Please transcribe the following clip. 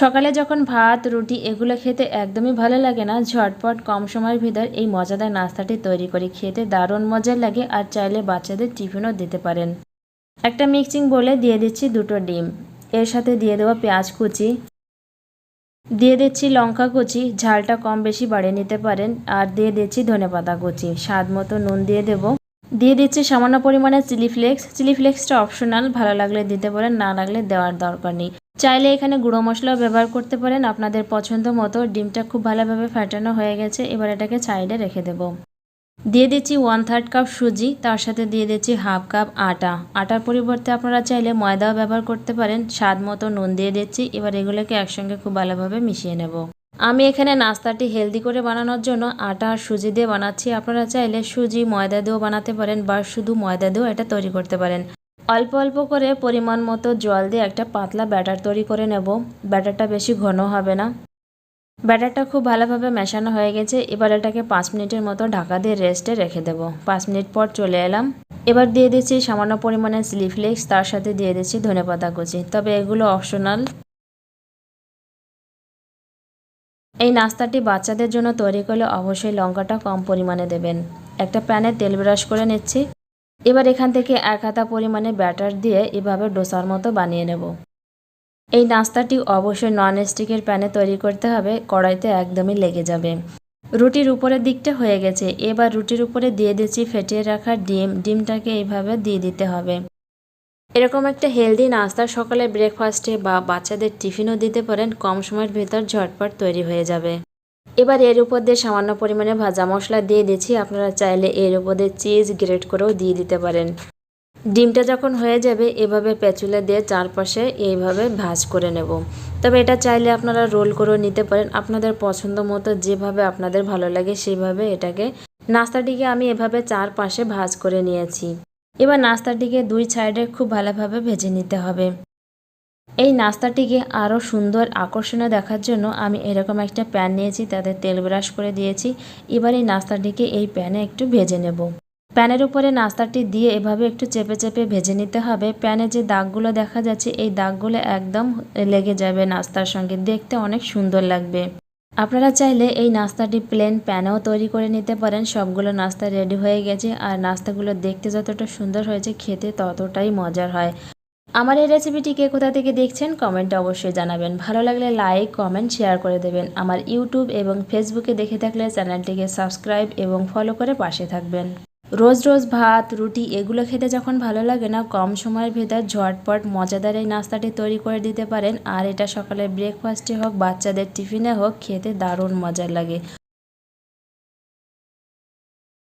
সকালে যখন ভাত, রুটি এগুলো খেতে একদমই ভালো লাগে না, ঝটপট কম সময়ের ভিতর এই মজাদার নাস্তাটি তৈরি করি খেতে দারুণ মজার লাগে আর চাইলে বাচ্চাদের টিফিনও দিতে পারেন। একটা মিক্সিং বলে দিয়ে দিচ্ছি দুটো ডিম। এর সাথে দিয়ে দেবো পেঁয়াজ কুচি। দিয়ে দিচ্ছি লঙ্কা কুচি, ঝালটা কম বেশি বাড়িয়ে নিতে পারেন। আর দিয়ে দিচ্ছি ধনেপাতা কুচি, স্বাদ মতো নুন দিয়ে দেব। দিয়ে দিচ্ছি সামান্য পরিমাণে চিলি ফ্লেক্স। চিলি ফ্লেক্সটা অপশনাল, ভালো লাগলে দিতে পারেন, না লাগলে দেওয়ার দরকার নেই। চাইলে এখানে গুঁড়ো মশলাও ব্যবহার করতে পারেন। আপনাদের পছন্দ মতো ডিমটা খুব ভালোভাবে ফাটানো হয়ে গেছে। এবার এটাকে সাইডে রেখে দেব। দিয়ে দিচ্ছি ওয়ান থার্ড কাপ সুজি, তার সাথে দিয়ে দিচ্ছি হাফ কাপ আটা। আটার পরিবর্তে আপনারা চাইলে ময়দাও ব্যবহার করতে পারেন। স্বাদ মতো নুন দিয়ে দিচ্ছি। এবার এগুলোকে একসঙ্গে খুব ভালোভাবে মিশিয়ে নেব। আমি এখানে নাস্তাটি হেলদি করে বানানোর জন্য আটা আর সুজি দিয়ে বানাচ্ছি। আপনারা চাইলে সুজি ময়দা দিয়েও বানাতে পারেন বা শুধু ময়দা দিয়েও এটা তৈরি করতে পারেন। অল্প অল্প করে পরিমাণ মতো জল দিয়ে একটা পাতলা ব্যাটার তৈরি করে নেব। ব্যাটারটা বেশি ঘন হবে না। ব্যাটারটা খুব ভালোভাবে মেশানো হয়ে গেছে। এবার এটাকে পাঁচ মিনিটের মতো ঢাকা দিয়ে রেস্টে রেখে দেবো। পাঁচ মিনিট পর চলে এলাম। এবার দিয়ে দিচ্ছি সামান্য পরিমাণে চিলি ফ্লেক্স, তার সাথে দিয়ে দিচ্ছি ধনেপাতা কুচি। তবে এগুলো অপশনাল। এই নাস্তাটি বাচ্চাদের জন্য তৈরি করলে অবশ্যই লঙ্কাটা কম পরিমাণে দেবেন। একটা প্যানে তেল ব্রাশ করে নিচ্ছি। এবার এখান থেকে এক হাতা পরিমাণে ব্যাটার দিয়ে এভাবে ডোসার মতো বানিয়ে নেব। এই নাস্তাটি অবশ্যই নন স্টিকের প্যানে তৈরি করতে হবে, কড়াইতে একদমই লেগে যাবে। রুটির উপরের দিকটা হয়ে গেছে, এবার রুটির উপরে দিয়ে দিচ্ছি ফেটিয়ে রাখা ডিম। ডিমটাকে এইভাবে দিয়ে দিতে হবে। এরকম একটা হেলদি নাস্তা সকালে ব্রেকফাস্টে বা বাচ্চাদের টিফিনও দিতে পারেন, কম সময়ের ভেতর ঝটপট তৈরি হয়ে যাবে। এবার এর উপর দিয়ে সামান্য পরিমাণে ভাজা মশলা দিয়ে দিচ্ছি। আপনারা চাইলে এর উপর দিয়ে চিজ গ্রেট করেও দিয়ে দিতে পারেন। ডিমটা যখন হয়ে যাবে, এভাবে পেঁচুলে দিয়ে চারপাশে এইভাবে ভাজ করে নেব। তবে এটা চাইলে আপনারা রোল করেও নিতে পারেন। আপনাদের পছন্দ মতো যেভাবে আপনাদের ভালো লাগে, সেইভাবে এটাকে নাস্তাটিকে আমি এভাবে চারপাশে ভাজ করে নিয়েছি। এবার নাস্তাটিকে দুই সাইডে খুব ভালোভাবে ভেজে নিতে হবে। এই নাস্তাটিকে আরও সুন্দর আকর্ষণীয় দেখার জন্য আমি এরকম একটা প্যান নিয়েছি, তাতে তেল ব্রাশ করে দিয়েছি। এবার এই নাস্তাটিকে এই প্যানে একটু ভেজে নেব। প্যানের উপরে নাস্তাটি দিয়ে এভাবে একটু চেপে চেপে ভেজে নিতে হবে। প্যানে যে দাগগুলো দেখা যাচ্ছে, এই দাগগুলো একদম লেগে যাবে নাস্তার সঙ্গে। দেখতে অনেক সুন্দর লাগবে। আপনারা চাইলে এই নাস্তাটি প্লেন প্যানেও তৈরি করে নিতে পারেন। সবগুলো নাস্তা রেডি হয়ে গেছে, আর নাস্তাগুলো দেখতে যতটা সুন্দর হয়েছে, খেতে ততটাই মজার হয়। আমার এই রেসিপিটি কে কোথা থেকে দেখছেন কমেন্টে অবশ্যই জানাবেন। ভালো লাগলে লাইক কমেন্ট শেয়ার করে দেবেন। আমার ইউটিউব এবং ফেসবুকে দেখে থাকলে চ্যানেলটিকে সাবস্ক্রাইব এবং ফলো করে পাশে থাকবেন। রোজ রোজ ভাত, রুটি এগুলো খেতে যখন ভালো লাগে না, কম সময়ের ভেতর ঝটপট, মজাদার এই নাস্তাটি তৈরি করে দিতে পারেন। আর এটা সকালে ব্রেকফাস্টে হোক, বাচ্চাদের টিফিনে হোক, খেতে দারুণ মজার লাগে।